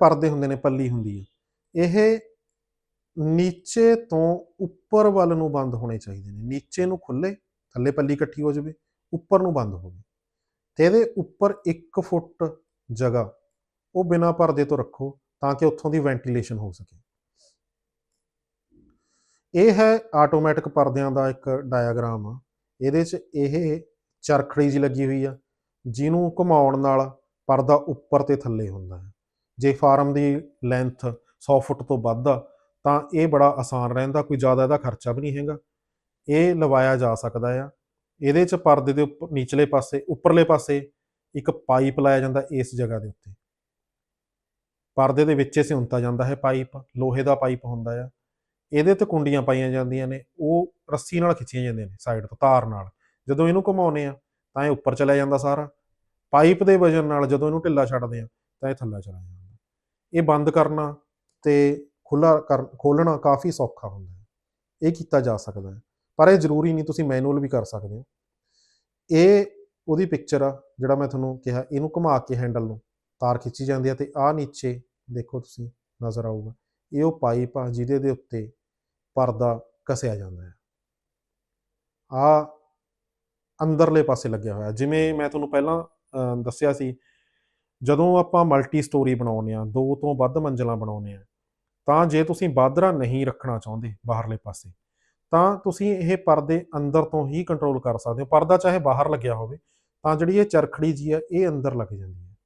ਪਰਦੇ ਹੁੰਦੇ ਨੇ, ਪੱਲੀ ਹੁੰਦੀ ਹੈ। ਇਹ ਨੀਚੇ ਤੋਂ ਉੱਪਰ ਵੱਲ ਨੂੰ ਬੰਦ ਹੋਣੇ ਚਾਹੀਦੇ ਨੇ। ਨੀਚੇ ਨੂੰ ਖੁੱਲੇ ਥੱਲੇ ਪੱਲੀ ਇਕੱਠੀ ਹੋ ਜਾਵੇ, ਉੱਪਰ ਨੂੰ ਬੰਦ ਹੋਵੇ। ਤੇ ਇਹਦੇ ਉੱਪਰ 1 ਫੁੱਟ ਜਗ੍ਹਾ, ਉਹ ਬਿਨਾਂ ਪਰਦੇ ਤੋਂ ਰੱਖੋ ਤਾਂ ਕਿ ਉੱਥੋਂ ਦੀ ਵੈਂਟੀਲੇਸ਼ਨ ਹੋ ਸਕੇ। ਇਹ ਹੈ ਆਟੋਮੈਟਿਕ ਪਰਦਿਆਂ ਦਾ ਇੱਕ ਡਾਇਆਗ੍ਰਾਮ ਆ। ਇਹਦੇ 'ਚ ਇਹ ਚਰਖੜੀ ਜੀ ਲੱਗੀ ਹੋਈ ਆ, ਜਿਹਨੂੰ ਘੁਮਾਉਣ ਨਾਲ ਪਰਦਾ ਉੱਪਰ ਤੇ ਥੱਲੇ ਹੁੰਦਾ ਹੈ। ਜੇ ਫਾਰਮ ਦੀ ਲੈਂਥ 100 ਫੁੱਟ ਤੋਂ ਵੱਧ ਆ, ਤਾਂ ਇਹ ਬੜਾ ਆਸਾਨ ਰਹਿੰਦਾ, ਕੋਈ ਜ਼ਿਆਦਾ ਇਹਦਾ ਖਰਚਾ ਵੀ ਨਹੀਂ ਹੈਗਾ। ਇਹ ਲਵਾਇਆ ਜਾ ਸਕਦਾ ਆ। ਇਹਦੇ 'ਚ ਪਰਦੇ ਦੇ ਉੱਪਰ ਨੀਚਲੇ ਪਾਸੇ, ਉੱਪਰਲੇ ਪਾਸੇ ਇੱਕ ਪਾਈਪ ਲਾਇਆ ਜਾਂਦਾ ਇਸ ਜਗ੍ਹਾ ਦੇ ਉੱਤੇ। ਪਰਦੇ ਦੇ ਵਿੱਚ ਸਿਉਂਤਾ ਜਾਂਦਾ ਹੈ ਪਾਈਪ, ਲੋਹੇ ਦਾ ਪਾਈਪ ਹੁੰਦਾ ਆ। ਇਹਦੇ ਤੇ ਕੁੰਡੀਆਂ ਪਾਈਆਂ ਜਾਂਦੀਆਂ ਨੇ, ਉਹ ਰੱਸੀ ਨਾਲ ਖਿੱਚੀਆਂ ਜਾਂਦੀਆਂ ਨੇ ਸਾਈਡ ਤੋਂ, ਤਾਰ ਨਾਲ। ਜਦੋਂ ਇਹਨੂੰ ਘੁਮਾਉਨੇ ਆ, ਤਾਂ ਇਹ ਉੱਪਰ ਚਲਾ ਜਾਂਦਾ ਸਾਰਾ। ਪਾਈਪ ਦੇ ਵਜਨ ਨਾਲ ਜਦੋਂ ਇਹਨੂੰ ਢਿੱਲਾ ਛੱਡਦੇ ਆ, ਤਾਂ ਇਹ ਥੱਲੇ ਚਲਾ ਜਾਂਦਾ। ਇਹ ਬੰਦ ਕਰਨਾ ਤੇ ਖੁੱਲਾ ਕਰ ਖੋਲਣਾ ਕਾਫੀ ਸੌਖਾ ਹੁੰਦਾ ਹੈ। ਇਹ ਕੀਤਾ ਜਾ ਸਕਦਾ ਹੈ। ਪਰ ਇਹ ਜ਼ਰੂਰੀ ਨਹੀਂ ਤੁਸੀਂ ਮੈਨੂਅਲ ਵੀ ਕਰ ਸਕਦੇ ਹੋ। ਇਹ ਉਹਦੀ ਪਿਕਚਰ ਆ ਜਿਹੜਾ ਮੈਂ ਤੁਹਾਨੂੰ ਕਿਹਾ ਇਹਨੂੰ ਘੁਮਾ ਕੇ ਹੈਂਡਲ ਨੂੰ ਤਾਰ ਖਿੱਚੀ ਜਾਂਦੀ ਹੈ ਤੇ ਆ ਨੀਚੇ ਦੇਖੋ ਤੁਸੀਂ ਨਜ਼ਰ ਆਊਗਾ। ਇਹ ਉਹ ਪਾਈਪ ਆ ਜਿਹਦੇ ਦੇ ਉੱਤੇ ਪਰਦਾ ਕਸਿਆ ਜਾਂਦਾ ਹੈ। ਆ ਅੰਦਰਲੇ ਪਾਸੇ ਲੱਗਿਆ ਹੋਇਆ। ਜਿਵੇਂ ਮੈਂ ਤੁਹਾਨੂੰ ਪਹਿਲਾਂ ਅਹ, ਦੱਸਿਆ ਸੀ ਜਦੋਂ ਆਪਾਂ ਮਲਟੀ ਸਟੋਰੀ ਬਣਾਉਂਦੇ ਆ ਦੋ ਤੋਂ ਵੱਧ ਮੰਜ਼ਲਾਂ ਬਣਾਉਂਦੇ ਆ ਤਾਂ ਜੇ ਤੁਸੀਂ ਬਾਦਰਾ ਨਹੀਂ ਰੱਖਣਾ ਚਾਹੁੰਦੇ ਬਾਹਰਲੇ ਪਾਸੇ, ਤਾਂ ਤੁਸੀਂ ਇਹ ਪਰਦੇ ਅੰਦਰ ਤੋਂ ਹੀ ਕੰਟਰੋਲ ਕਰ ਸਕਦੇ ਹੋ। ਪਰਦਾ ਚਾਹੇ ਬਾਹਰ ਲੱਗਿਆ ਹੋਵੇ, ਤਾਂ ਜਿਹੜੀ ਇਹ ਚਰਖੜੀ ਜੀ ਆ ਇਹ ਅੰਦਰ ਲੱਗ ਜਾਂਦੀ ਹੈ।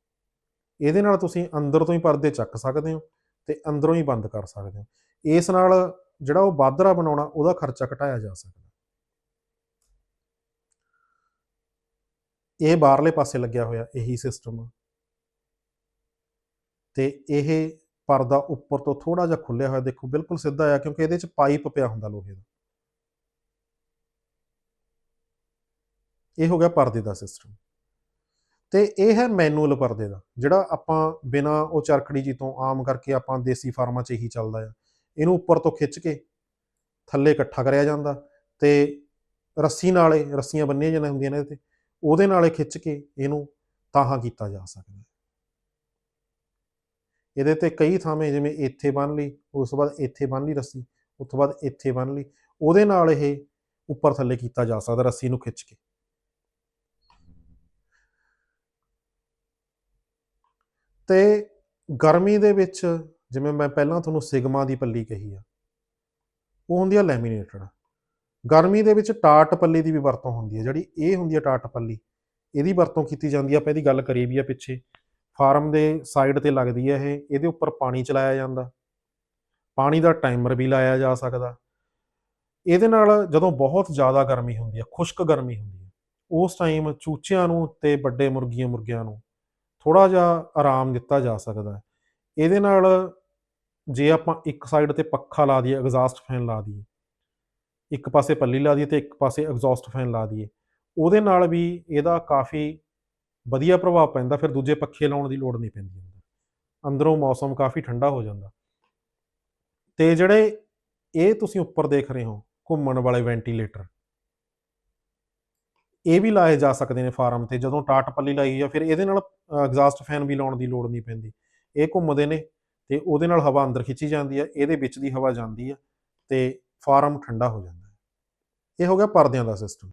ਇਹਦੇ ਨਾਲ ਤੁਸੀਂ ਅੰਦਰ ਤੋਂ ਹੀ ਪਰਦੇ ਚੱਕ ਸਕਦੇ ਹੋ ਤੇ ਅੰਦਰੋਂ ਹੀ ਬੰਦ ਕਰ ਸਕਦੇ ਹੋ। ਇਸ ਨਾਲ ਜਿਹੜਾ ਉਹ ਬਾਦਰਾ ਬਣਾਉਣਾ, ਉਹਦਾ ਖਰਚਾ ਘਟਾਇਆ ਜਾ ਸਕਦਾ। ਇਹ ਬਾਹਰਲੇ ਪਾਸੇ ਲੱਗਿਆ ਹੋਇਆ, ਇਹੀ ਸਿਸਟਮ ਤੇ ਇਹ ਪਰਦਾ ਉੱਪਰ ਤੋਂ ਥੋੜਾ ਜਿਹਾ ਖੁੱਲਿਆ ਹੋਇਆ ਦੇਖੋ, ਬਿਲਕੁਲ ਸਿੱਧਾ ਆ ਕਿਉਂਕਿ ਇਹਦੇ ਚ ਪਾਈਪ ਪਿਆ ਹੁੰਦਾ ਲੋਹੇ ਦਾ। ਇਹ ਹੋ ਗਿਆ ਪਰਦੇ ਦਾ ਸਿਸਟਮ ਤੇ ਇਹ ਹੈ ਮੈਨੂਅਲ ਪਰਦੇ ਦਾ, ਜਿਹੜਾ ਆਪਾਂ ਬਿਨਾ ਉਹ ਚਰਖੜੀ ਜੀ ਤੋਂ ਆਮ ਕਰਕੇ ਆਪਾਂ ਦੇਸੀ ਫਾਰਮਾਂ 'ਚ ਇਹੀ ਚੱਲਦਾ ਆ। ਇਹਨੂੰ ਉੱਪਰ ਤੋਂ ਖਿੱਚ ਕੇ ਥੱਲੇ ਇਕੱਠਾ ਕਰਿਆ ਜਾਂਦਾ ਤੇ ਰੱਸੀ ਨਾਲੇ, ਰੱਸੀਆਂ ਬੰਨੀਆਂ ਜਾਂਦੀਆਂ ਹੁੰਦੀਆਂ ਨੇ ਇਹਦੇ ਤੇ, ਉਹਦੇ ਨਾਲੇ ਖਿੱਚ ਕੇ ਇਹਨੂੰ ਤਾਹਾਂ ਕੀਤਾ ਜਾ ਸਕਦਾ। ਹੈ ਇਹਦੇ ਤੇ ਕਈ ਥਾਵੇਂ ਜਿਵੇਂ ਇੱਥੇ ਬੰਨ ਲਈ, ਉਸ ਤੋਂ ਬਾਅਦ ਇੱਥੇ ਬੰਨ ਲਈ ਰੱਸੀ, ਉਸ ਤੋਂ ਬਾਅਦ ਇੱਥੇ ਬੰਨ ਲਈ, ਉਹਦੇ ਨਾਲ ਇਹ ਉੱਪਰ ਥੱਲੇ ਕੀਤਾ ਜਾ ਸਕਦਾ ਰੱਸੀ ਨੂੰ ਖਿੱਚ ਕੇ। ਤੇ ਗਰਮੀ ਦੇ ਵਿੱਚ ਜਿਵੇਂ ਮੈਂ ਪਹਿਲਾਂ ਤੁਹਾਨੂੰ ਸਿਗਮਾ ਦੀ ਪੱਲੀ ਕਹੀ ਆ, ਉਹ ਹੁੰਦੀ ਆ ਲੈਮੀਨੇਟਡ। ਗਰਮੀ ਦੇ ਵਿੱਚ ਟਾਟ ਪੱਲੀ ਦੀ ਵੀ ਵਰਤੋਂ ਹੁੰਦੀ ਹੈ ਜਿਹੜੀ ਇਹ ਹੁੰਦੀ ਹੈ ਟਾਟ ਪੱਲੀ, ਇਹਦੀ ਵਰਤੋਂ ਕੀਤੀ ਜਾਂਦੀ ਆ, ਆਪਾਂ ਇਹਦੀ ਗੱਲ ਕਰੀ ਵੀ ਆ ਪਿੱਛੇ। ਫਾਰਮ ਦੇ ਸਾਈਡ ਤੇ ਲੱਗਦੀ ਹੈ ਇਹ, ਇਹਦੇ ਉੱਪਰ ਪਾਣੀ ਚਲਾਇਆ ਜਾਂਦਾ। ਪਾਣੀ ਦਾ ਟਾਈਮਰ ਵੀ ਲਾਇਆ ਜਾ ਸਕਦਾ। ਇਹਦੇ ਨਾਲ ਜਦੋਂ ਬਹੁਤ ਜ਼ਿਆਦਾ ਗਰਮੀ ਹੁੰਦੀ ਹੈ, ਖੁਸ਼ਕ ਗਰਮੀ ਹੁੰਦੀ ਹੈ, ਉਸ ਟਾਈਮ ਚੂਚਿਆਂ ਨੂੰ ਤੇ ਵੱਡੇ ਮੁਰਗੀਆਂ ਮੁਰਗਿਆਂ ਨੂੰ ਥੋੜਾ ਜਿਹਾ ਆਰਾਮ ਦਿੱਤਾ ਜਾ ਸਕਦਾ ਇਹਦੇ ਨਾਲ ਜੇ ਆਪਾਂ ਇੱਕ ਸਾਈਡ ਤੇ ਪੱਖਾ ਲਾ ਦਈਏ ਐਗਜ਼ਾਸਟ ਫੈਨ ਲਾ ਦਈਏ, ਇੱਕ ਪਾਸੇ ਪੱਲੀ ਲਾ ਦਈਏ ਤੇ ਇੱਕ ਪਾਸੇ ਐਗਜ਼ਾਸਟ ਫੈਨ ਲਾ ਦਈਏ, ਉਹਦੇ ਨਾਲ ਵੀ ਇਹਦਾ ਕਾਫੀ ਵਧੀਆ ਪ੍ਰਭਾਵ ਪੈਂਦਾ, ਫਿਰ ਦੂਜੇ ਪੱਖੇ ਲਾਉਣ ਦੀ ਲੋੜ ਨਹੀਂ ਪੈਂਦੀ ਅੰਦਰ। ਅੰਦਰੋਂ ਮੌਸਮ ਕਾਫੀ ਠੰਡਾ ਹੋ ਜਾਂਦਾ। ਤੇ ਜਿਹੜੇ ਇਹ ਤੁਸੀਂ ਉੱਪਰ ਦੇਖ ਰਹੇ ਹੋ, ਘੁੰਮਣ ਵਾਲੇ ਵੈਂਟੀਲੇਟਰ, ਇਹ ਵੀ ਲਾਏ ਜਾ ਸਕਦੇ ਨੇ ਫਾਰਮ ਤੇ, ਜਦੋਂ ਟਾਟ ਪੱਲੀ ਲਾਈ ਆ ਫਿਰ ਇਹਦੇ ਨਾਲ ਐਗਜ਼ਾਸਟ ਫੈਨ ਵੀ ਲਾਉਣ ਦੀ ਲੋੜ ਨਹੀਂ ਪੈਂਦੀ। ਇਹ ਘੁੰਮਦੇ ਨੇ ਤੇ ਉਹਦੇ ਨਾਲ ਹਵਾ ਅੰਦਰ ਖਿੱਚੀ ਜਾਂਦੀ ਹੈ ਇਹਦੇ ਵਿੱਚ ਦੀ ਹਵਾ ਜਾਂਦੀ ਹੈ ਤੇ ਫਾਰਮ ਠੰਡਾ ਹੋ ਜਾਂਦਾ। ਇਹ ਹੋ ਗਿਆ ਪਰਦਿਆਂ ਦਾ ਸਿਸਟਮ